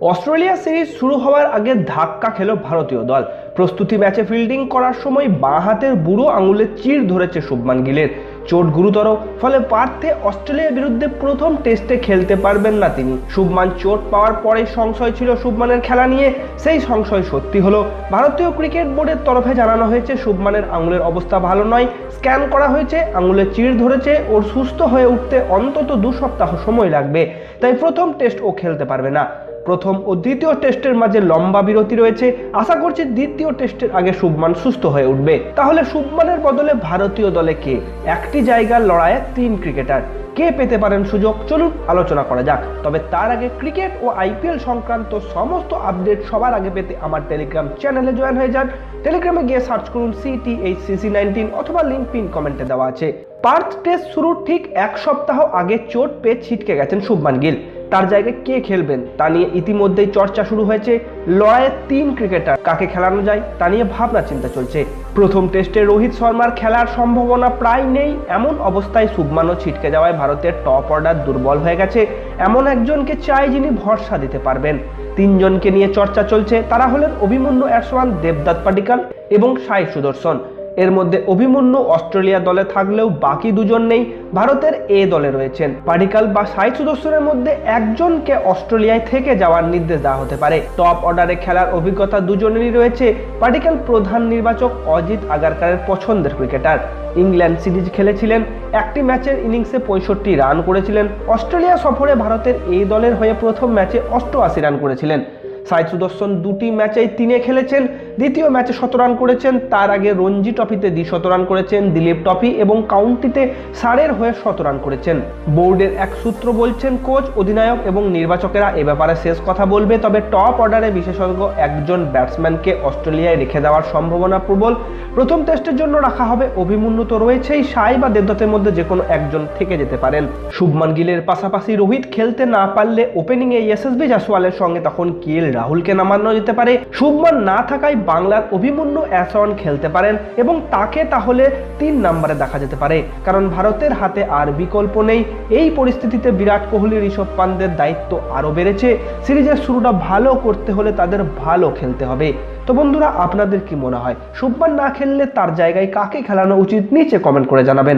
Australia series শুরু হওয়ার আগে ধাক্কা খেল ভারতীয় দল। প্রস্তুতি ম্যাচে ফিল্ডিং করার সময় বাঁ হাতের বুড়ো আঙুলে চির ধরেছে শুভমান গিলের। চোট গুরুতর, ফলে পার্থে অস্ট্রেলিয়ার বিরুদ্ধে প্রথম টেস্টে খেলতে পারবেন না তিনি। শুভমান চোট পাওয়ার পরে সংশয় ছিল শুভমানের খেলা নিয়ে। সেই সংশয় সত্যি হলো। ভারতীয় ক্রিকেট বোর্ডের তরফে জানানো হয়েছে, শুভমানের আঙুলের অবস্থা ভালো নয়। স্ক্যান করা হয়েছে, আঙুলে চির ধরেছে ওর সুস্থ হয়ে উঠতে অন্তত দু সপ্তাহ সময় লাগবে। তাই প্রথম টেস্ট ও খেলতে পারবে না। প্রথম ও দ্বিতীয় টেস্টের মাঝে লম্বা বিরতি রয়েছে। আশা করছি দ্বিতীয় টেস্টের আগে শুভমান সুস্থ হয়ে উঠবে। তাহলে শুভমানের বদলে ভারতীয় দলে কে? একটি জায়গার লড়াইয়ে তিন ক্রিকেটার। কে পেতে পারেন সুযোগ? চলুন আলোচনা করা যাক। তবে তার আগে ক্রিকেট ও আইপিএল সংক্রান্ত সমস্ত আপডেট সবার আগে পেতে আমার টেলিগ্রাম চ্যানেলে জয়েন হয়ে যান। টেলিগ্রামে গিয়ে সার্চ করুন সিটি এইচ সিসি নাইনটিন অথবা লিঙ্ক পিন কমেন্টে দেওয়া আছে। পার্থ টেস্ট শুরুর ঠিক এক সপ্তাহ আগে চোট পেয়ে ছিটকে গেছেন শুভমান গিল। তার জায়গায় কে খেলবেন তা নিয়ে ইতিমধ্যেই চর্চা শুরু হয়েছে। লড়াইয়ের তিন ক্রিকেটার কাকে খেলানো যায় তা নিয়ে ভাবনা চিন্তা চলছে। প্রথম টেস্টে রোহিত শর্মার খেলার সম্ভাবনা প্রায় নেই। এমন অবস্থায় শুভমানও ছিটকে যাওয়ায় ভারতের টপ অর্ডার দুর্বল হয়ে গেছে। এমন একজনকে চাই যিনি ভরসা দিতে পারবেন। তিনজনকে নিয়ে চর্চা চলছে। তারা হলেন অভিমন্যু অ্যাসওয়ান দেবদত্ত পাটিকাল এবং সাই সুদর্শন। এর মধ্যে অভিমন্যু অস্ট্রেলিয়া দলে থাকলেও বাকি দুজন নেই, ভারতের এ দলে রয়েছেন। পাডিকাল বা সাই সুদর্শনের মধ্যে একজনকে অস্ট্রেলিয়ায় থেকে যাওয়ার নির্দেশ দেওয়া হতে পারে। টপ অর্ডারে খেলার অভিজ্ঞতা দুজনেরই রয়েছে পাডিকাল প্রধান নির্বাচক অজিত আগারকারের পছন্দের ক্রিকেটার। ইংল্যান্ড সিরিজ খেলেছিলেন, একটি ম্যাচের ইনিংসে পঁয়ষট্টি রান করেছিলেন। অস্ট্রেলিয়া সফরে ভারতের এই দলের হয়ে প্রথম ম্যাচে অষ্টআশি রান করেছিলেন। সাইদ সুদর্শন দুটি ম্যাচেই তিনে খেলেছেন। দ্বিতীয় ম্যাচে শত রান করেছেন, তার আগে রঞ্জি ট্রফিতে দ্বিশত রান করেছেন দিলীপ ট্রফি এবং কাউন্টিতে সারের হয়ে শত রান করেছেন। বোর্ডের এক সূত্র বলছেন, কোচ, অধিনায়ক এবং নির্বাচকেরা এ ব্যাপারে শেষ কথা বলবে, তবে টপ অর্ডারে বিশেষজ্ঞ একজন ব্যাটসম্যানকে অস্ট্রেলিয়ায় রেখে দেওয়ার সম্ভাবনা প্রবল। প্রথম টেস্টের জন্য রাখা হবে অভিমন্যু তো রয়েছেই, সাই বা দেবদত্তের মধ্যে যে কোনো একজন থেকে যেতে পারেন। শুভমান গিলের পাশাপাশি রোহিত খেলতে না পারলে ওপেনিংয়ে এসএসবি জাসওয়ালের সঙ্গে তখন কিল রাহুলকে নামানো যেতে পারে, শুভমান না থাকায় বাংলার অভিমন্যু অ্যাসন খেলতে পারেন এবং তাকে তাহলে তিন নম্বরে দেখা যেতে পারে। কারণ ভারতের হাতে আর বিকল্প নেই। এই পরিস্থিতিতে বিরাট কোহলি, ঋষভ পান্তের দায়িত্ব আরও বেড়েছে। সিরিজের শুরুটা ভালো করতে হলে তাদের ভালো খেলতে হবে। তো বন্ধুরা, আপনাদের কি মনে হয়? শুভমান না খেললে তার জায়গায় কাকে খেলানো উচিত? নিচে কমেন্ট করে জানাবেন।